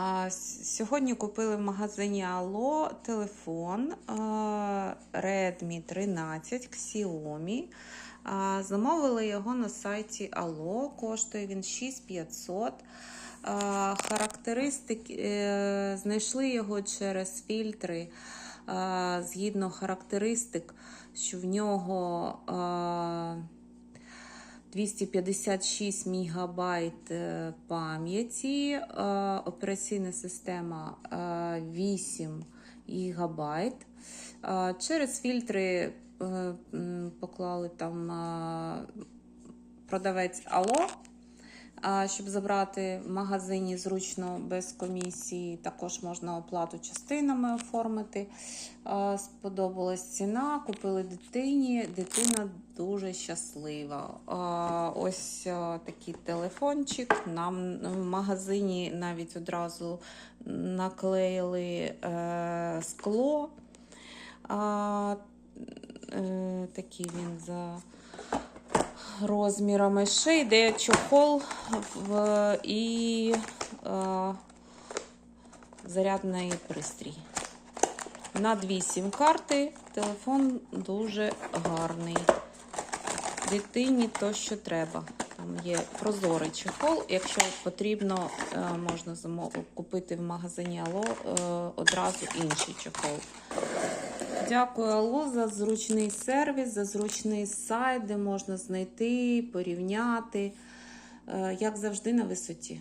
А, Сьогодні купили в магазині Allo телефон Redmi 13 Xiaomi. Замовили його на сайті Allo, коштує він 6500. Характеристики е, знайшли його через фільтри. Згідно характеристик, що в нього 256 МБ е, пам'яті, е, операційна система е, 8 ГБ. Е, Через фільтри поклали там продавець Алло. Щоб забрати в магазині зручно без комісії, також можна оплату частинами оформити. Сподобалась ціна, купили дитині. Дитина дуже щаслива. Ось такий телефончик. Нам в магазині навіть одразу наклеїли е, скло. Е, такий він за розмірами. Ще йде чохол в, і е, зарядний пристрій. На дві сім-карти телефон дуже гарний. Дитині то, що треба. Там є прозорий чехол. Якщо потрібно, е, можна купити в магазині Алло е, одразу інший чехол. Дякую Алло за зручний сервіс, за зручний сайт, де можна знайти, порівняти. Е, Як завжди, на висоті.